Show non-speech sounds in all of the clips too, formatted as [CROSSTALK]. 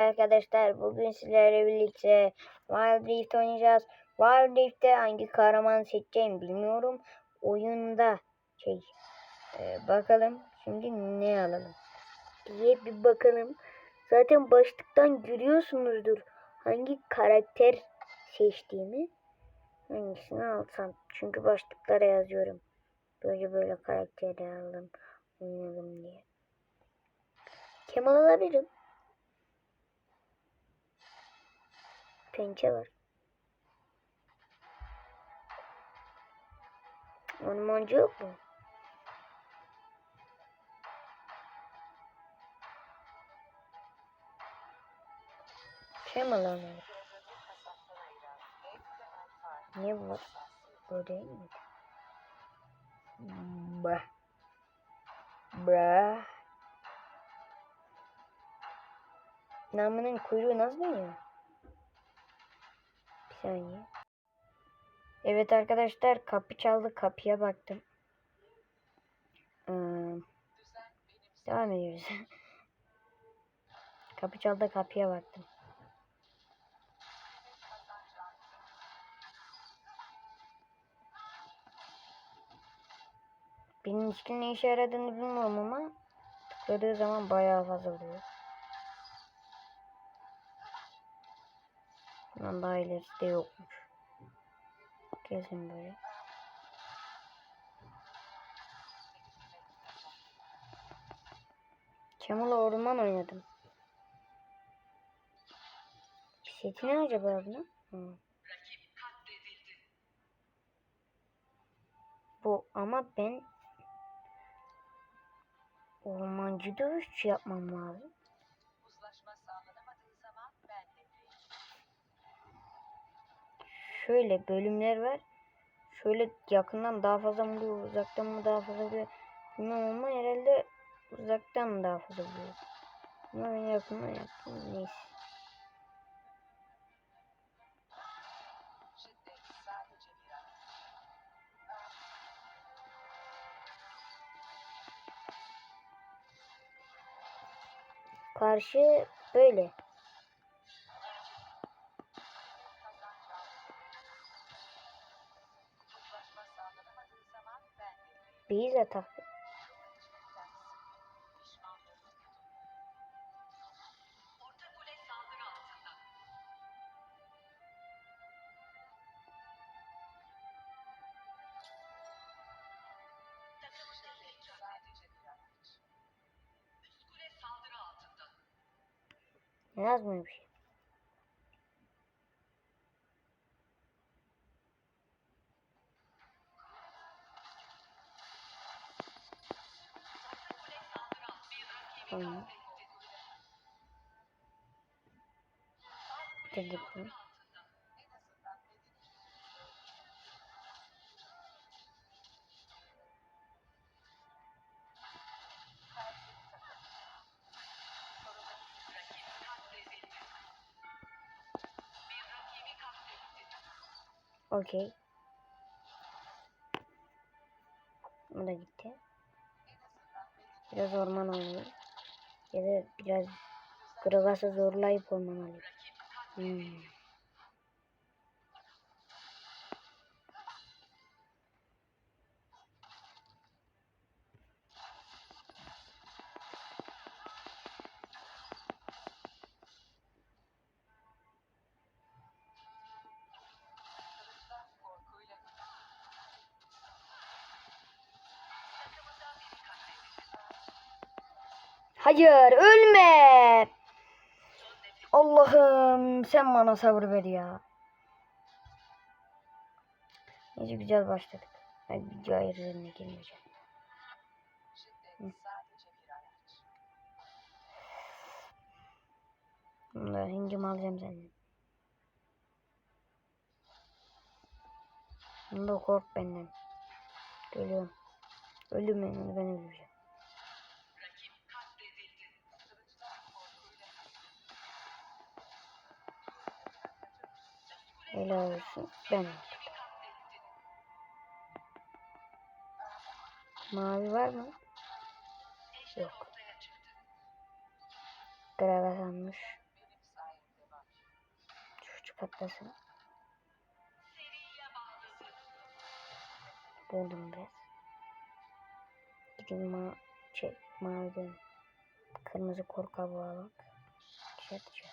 Arkadaşlar bugün sizlerle birlikte Wild Rift oynayacağız. Wild Rift'te hangi kahraman seçeceğimi bilmiyorum. Oyunda şey e, bakalım şimdi ne alalım diye bir bakalım. Zaten başlıktan görüyorsunuzdur hangi karakter seçtiğimi. Hangisini alsam çünkü başlıklara yazıyorum. Böyle böyle karakteri aldım oynadım diye. Kemal alabilirim. Pençe var. Ormancı yok mu? Şey mi lan? bu var? Bu değil mi? Bah. Bra. Namının kuyruğu nasıl dönüyor? Saniye. Evet arkadaşlar kapı çaldı. Kapıya baktım. Ee, devam ediyoruz. [LAUGHS] kapı çaldı kapıya baktım. Benim ilişkinin ne işe yaradığını bilmiyorum ama tıkladığı zaman bayağı fazla vuruyor. Bundan daha ilerisi de yokmuş. Gezin böyle. Kemal'la orman oynadım. Seti ne acaba bunun? Bu ama ben ormancı dövüşçü yapmam lazım. Şöyle bölümler var. Şöyle yakından daha fazla mı vuruyor, uzaktan mı daha fazla vuruyor bilmem ama herhalde uzaktan mı daha fazla vuruyor. Ama ben yakından yaptım neyse. Karşı böyle. Saldırı altında. Yazmıyor bir şey. Bunu. Okey. Bu da gitti. Biraz orman alayım. Ya da biraz Gragas'ı zorlayıp orman alayım. Hayır ölme. Allah'ım sen bana sabır ver ya. Neyse güzel başladık. Ben video ayarlarına girmeyeceğim. Bunda hingimi alacağım senden. Bunda kork benden. Geliyorum. Öldüm ben onu ben öldüreceğim. Helal olsun. Ben öldüm. Mavi var mı? Yok. Gragas almış. Benim patlasın. Buldum biraz. Gidin ma şey, mavi diyorum. Kırmızı korka bak. Şey atacağız. Kılıçlar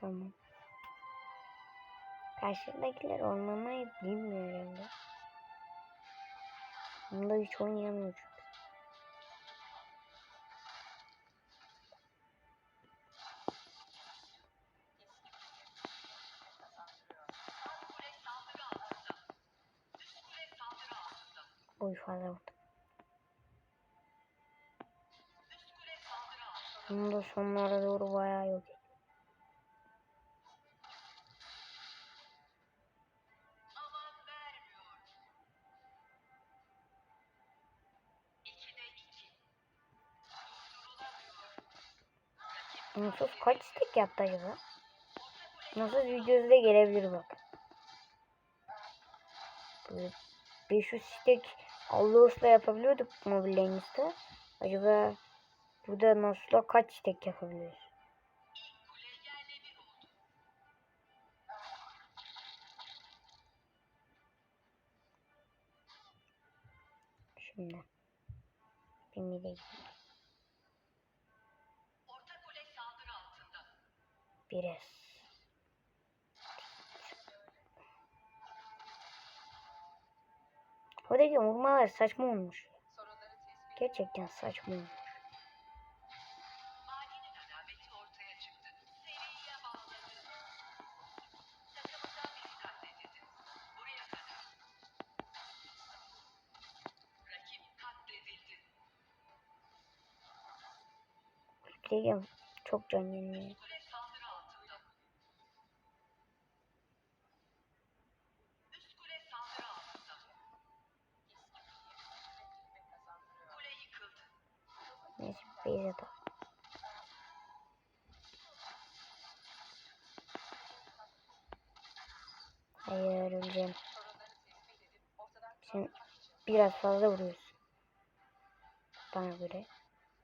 Tamam. Karşıdakiler oynamayı bilmiyor herhalde. Bunda hiç oynayamıyor çünkü. Oy fazla vurdu. Üst kule saldırı altında. Bunu da sonlara doğru bayağı yok Nasıl kaç stack yaptı acaba? Nasıl videoda gelebilir bak. Böyle 500 stack Allah'usla yapabiliyorduk mobilyamızda. Acaba burada nasıl kaç bir oldu. Şimdi. Bir mide gidelim. Biraz. Oradaki vurmalar saçma olmuş. Gerçekten saçma olmuş. Maki'nin alameti ortaya çıktı. Biraz fazla vuruyorsun. Bana göre.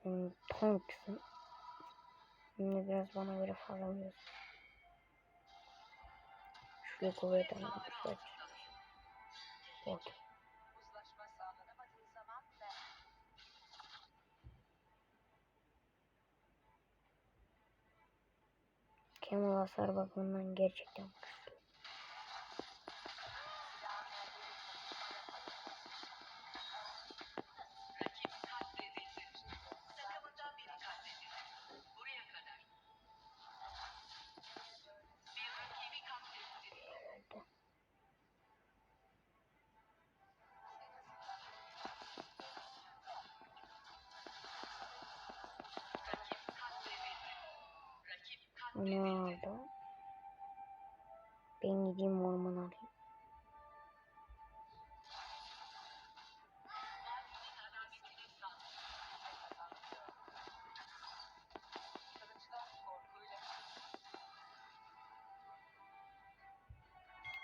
Hmm, tanksın. Şimdi biraz bana göre fazla vuruyorsun. Şuraya kuvvet sağlanamadığı zaman ben Kemal hasar bakımından gerçekten güçlü. Katledildi. aldı. Ben gideyim orman alayım.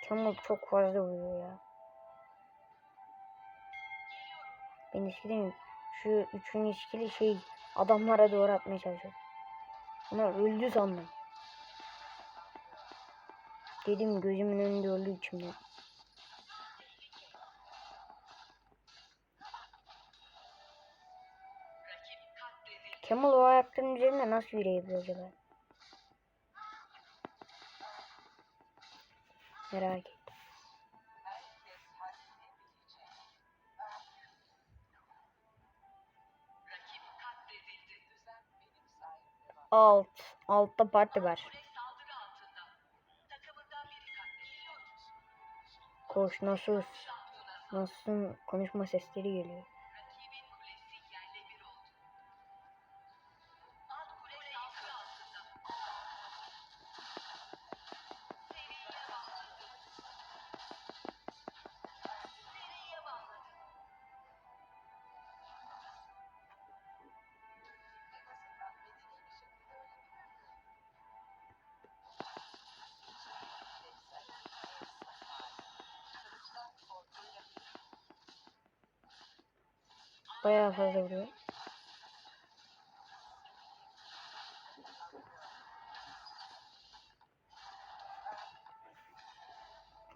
Kemal çok fazla vuruyor ya. Ben eskiden şu üçüncü ilişkili şey adamlara doğru atmaya çalışıyordum. Ama öldü sandım. Dedim gözümün önünde öldü içimde. Kemal o ayakların üzerinde nasıl yürüyebiliyor acaba? Merak var. Alt. Altta parti var. Koş nasıl nasıl konuşma sesleri geliyor. Bayağı fazla vuruyor.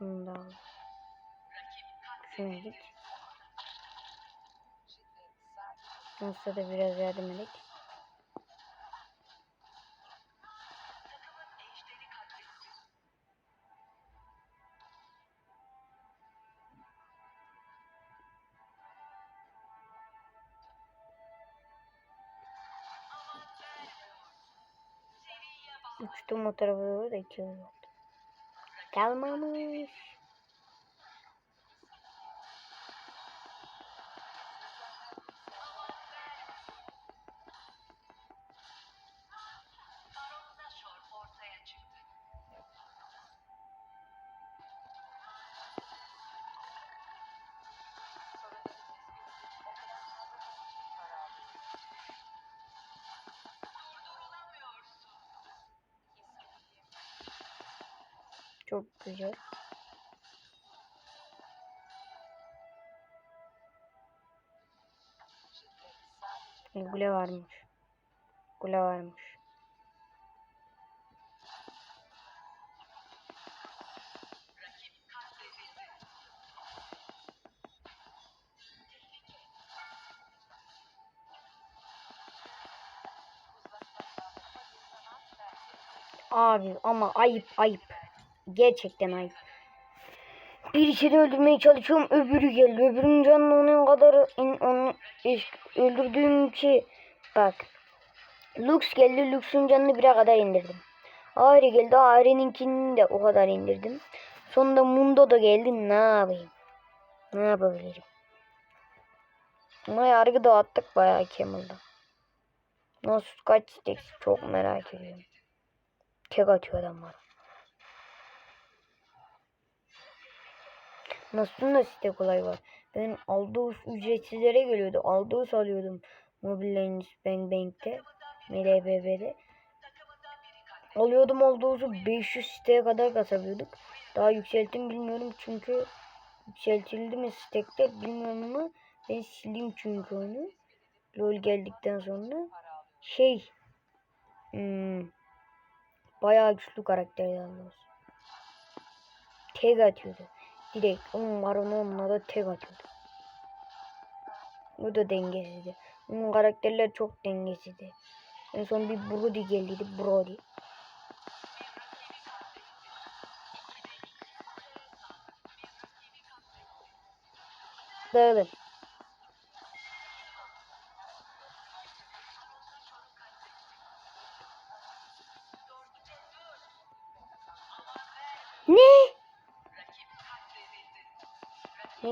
Bunu da al. Şuna git. Nasıl da biraz yardım edelim. Uçtum o tarafa doğru da. Kalmamış. Çok güzel. Gule varmış. Gule varmış. Abi ama ayıp ayıp. Gerçekten ayıp. Birisini öldürmeye çalışıyorum öbürü geldi. Öbürünün canını onun kadar in- onu öldürdüğüm ki bak. Lux geldi. Lux'un canını bire kadar indirdim. Ari geldi. Ari'ninkini de o kadar indirdim. Sonunda Mundo da geldi. Ne yapayım? Ne yapabilirim? Ama yargı dağıttık bayağı Camel'da. Nasıl kaç stek çok merak ediyorum. Tek atıyor adamlar. Nasıl site kolay var. Ben Aldous ücretsizlere geliyordu. Aldous alıyordum. Mobile Bank Bank'te. MLBB'de. Takımından biri katledildi. Alıyordum Aldous'u 500 siteye kadar kasabiliyorduk. Daha yükselttim bilmiyorum çünkü yükseltildi mi stekte bilmiyorum ama ben sildim çünkü onu. LoL geldikten sonra şey hmm, bayağı güçlü karakterdi Aldous. Tek atıyordu. Direkt onun varını onunla da tek atıyordu. O da dengesizdi. Onun karakterler çok dengesizdi. En son bir Brody geldiydi. Brody. Dağılın.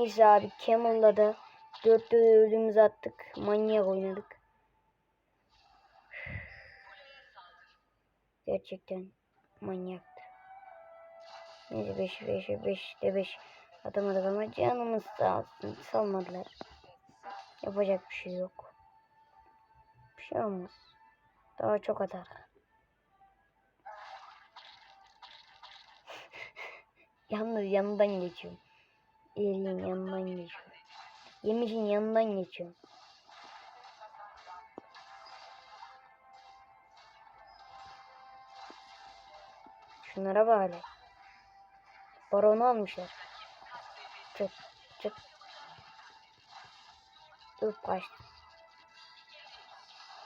Neyse abi Camel'la da dörtte dördümüzü attık. Manyak oynadık. Gerçekten manyaktı. Neyse 5 5 5 de 5 atamadık ama canımız sağ olsun. Salmadılar. Yapacak bir şey yok. Bir şey olmaz. Daha çok atar. [LAUGHS] Yalnız yanından geçiyorum. Elin yanından geçiyorum. Yemişin yanından geçiyorum. Şunlara hele. Baronu almışlar. Çıt çıt. Dur kaçtı.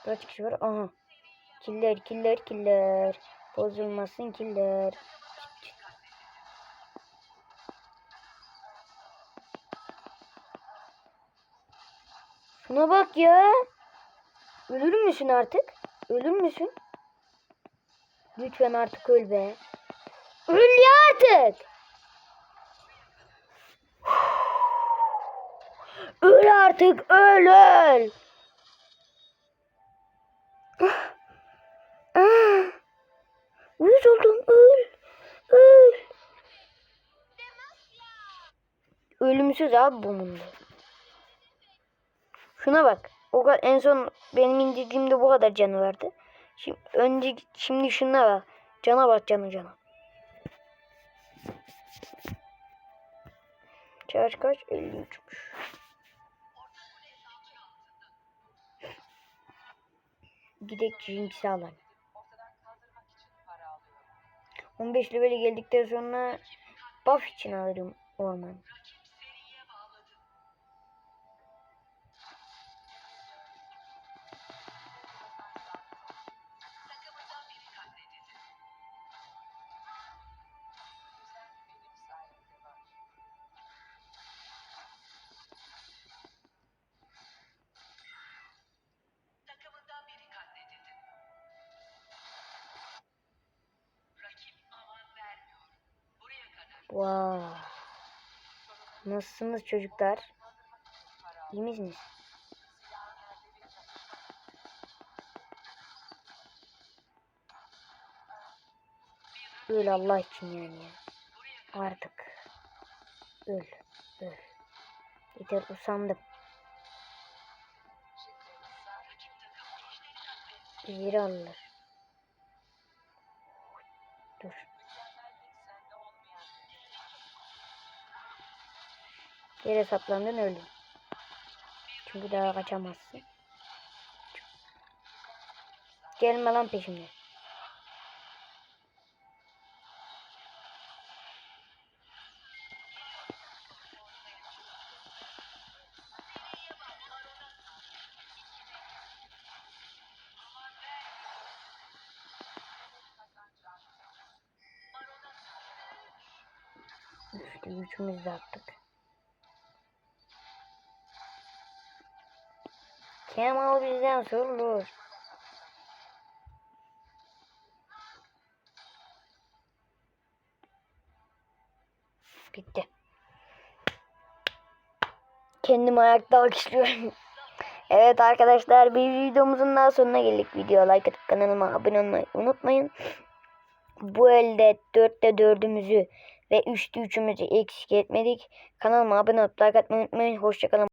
Kaç kişi var? Aha. Killer killer killer. Bozulmasın killer. Şuna bak ya. Ölür müsün artık? Ölür müsün? Lütfen artık öl be. Öl ya artık. Öl artık öl öl. Uyuz oldum öl. Öl. Ölümsüz abi bu mundo. Şuna bak. O kadar, en son benim indirdiğimde bu kadar canı vardı. Şimdi önce şimdi şuna bak. Cana bak canı cana. Çağır kaç? 53'müş. Gidek Jinx'i alalım. 15 level'e geldikten sonra buff için alırım ormanı. Wow. Nasılsınız çocuklar? İyi misiniz? Öl Allah için yani ya. Artık. Öl. Öl. Yeter usandım. Rakip takım Yere saplandın öldün. Çünkü daha kaçamazsın. Gelme lan peşimden. İşte üçümüz de attık. Kemal bizden sorulur. Gitti. Kendim ayakta alkışlıyorum. [LAUGHS] evet arkadaşlar bir videomuzun daha sonuna geldik. Video like atıp kanalıma abone olmayı unutmayın. Bu elde 4'te 4'ümüzü ve 3'te 3'ümüzü eksik etmedik. Kanalıma abone olup like atmayı unutmayın. Hoşçakalın.